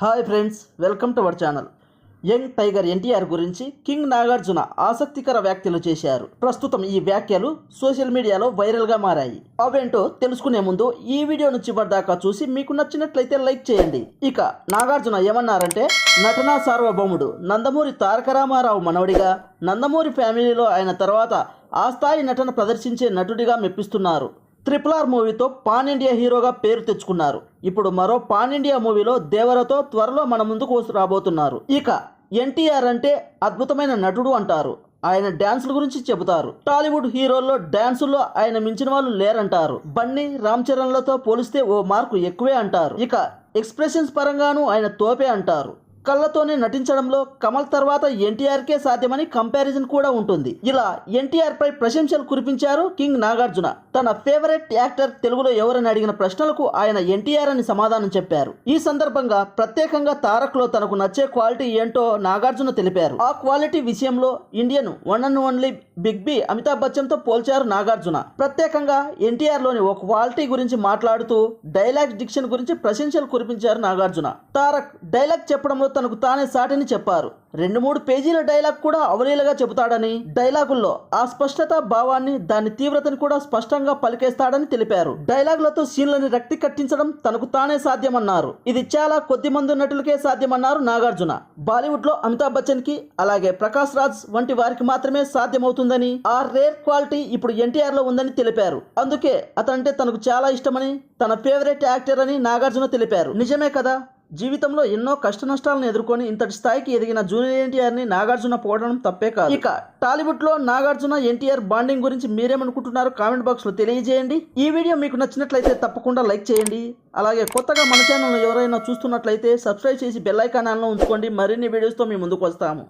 Hi friends welcome to our channel. Young tiger NTR గురించి king Nagarjuna ఆసక్తికర వ్యాఖ్యలు చేశారు. ప్రస్తుతం ఈ వ్యాఖ్యలు సోషల్ మీడియాలో వైరల్గా మారాయి. అవేంటో తెలుసుకునే ముందు ఈ వీడియోను చివరిదాకా చూసి మీకు నచ్చినట్లయితే లైక్ చేయండి. ఇక నాగార్జున ఏమన్నారంటే నటనా సార్వభౌముడు నందమూరి తారక రామారావు మనవడిగా నందమూరి ఫ్యామిలీలో ఆయన తర్వాత ఆ స్థాయి నటన ప్రదర్శించే నటుడిగా మెప్పిస్తున్నారు. ట్రిపుల్ ఆర్ మూవీతో పాన్ ఇండియా హీరోగా పేరు తెచ్చుకున్నారు. ఇప్పుడు మరో పాన్ ఇండియా మూవీలో దేవరతో త్వరలో మన ముందుకు రాబోతున్నారు. ఇక ఎన్టీఆర్ అంటే అద్భుతమైన నటుడు అంటారు. ఆయన డ్యాన్సుల గురించి చెబుతారు. టాలీవుడ్ హీరోల్లో డ్యాన్సుల్లో ఆయన మించిన వాళ్ళు లేరంటారు. బన్నీ రామ్ చరణ్లతో పోలిస్తే ఓ మార్కు ఎక్కువే అంటారు. ఇక ఎక్స్ప్రెషన్స్ పరంగాను ఆయన తోపే అంటారు. కళ్ళతోనే నటించడంలో కమల్ తర్వాత ఎన్టీఆర్కే సాధ్యమని కంపారిజన్ కూడా ఉంటుంది. ఇలా ఎన్టీఆర్ పై ప్రశంసలు కురిపించారు కింగ్ నాగార్జున. తన ఫేవరెట్ యాక్టర్ తెలుగులో ఎవరని అడిగిన ప్రశ్నలకు ఆయన ఎన్టీఆర్ అని సమాధానం చెప్పారు. ఈ సందర్భంగా ప్రత్యేకంగా తారక్లో తనకు నచ్చే క్వాలిటీ ఏంటో నాగార్జున తెలిపారు. ఆ క్వాలిటీ విషయంలో Indian one and only big B Amitabh బచ్చన్తో పోల్చారు నాగార్జున. ప్రత్యేకంగా ఎన్టీఆర్లోని ఒక క్వాలిటీ గురించి మాట్లాడుతూ డైలాగ్ డిక్షన్ గురించి ప్రశంసలు కురిపించారు నాగార్జున. తారక్ డైలాగ్ చెప్పడంలో తనకు తానే సాటిని చెప్పారు. రెండు మూడు పేజీల డైలాగ్ కూడా అవలీలగా చెబుతాడని డైలాగుల్లో ఆ స్పష్టత భావాన్ని దాని తీవ్రతను కూడా స్పష్టంగా పలికేస్తాడని తెలిపారు. డైలాగులతో సీన్లని రక్తి కట్టించడం తనకు తానే సాధ్యమన్నారు. ఇది చాలా కొద్ది మంది నటులకే సాధ్యమన్నారు నాగార్జున. బాలీవుడ్లో అమితాబ్ బచ్చన్కి అలాగే ప్రకాష్ రాజ్ వంటి వారికి మాత్రమే సాధ్యమవుతుందని ఆ రేర్ క్వాలిటీ ఇప్పుడు ఎన్టీఆర్లో ఉందని తెలిపారు. అందుకే అతనంటే తనకు చాలా ఇష్టమని తన ఫేవరెట్ యాక్టర్ అని నాగార్జున తెలిపారు. నిజమే కదా? జీవితంలో ఎన్నో కష్ట నష్టాలను ఎదుర్కొని ఇంతటి స్థాయికి ఎదిగిన జూనియర్ ఎన్టీఆర్ని నాగార్జున పోవడం తప్పే కాదు. ఇక టాలీవుడ్లో నాగార్జున ఎన్టీఆర్ బాండింగ్ గురించి మీరేమనుకుంటున్నారో కామెంట్ బాక్స్లో తెలియజేయండి. ఈ వీడియో మీకు నచ్చినట్లయితే తప్పకుండా లైక్ చేయండి. అలాగే కొత్తగా మన ఛానల్ ఎవరైనా చూస్తున్నట్లయితే సబ్స్క్రైబ్ చేసి బెల్ ఉంచుకోండి. మరిన్ని వీడియోస్తో మీ ముందుకు వస్తాము.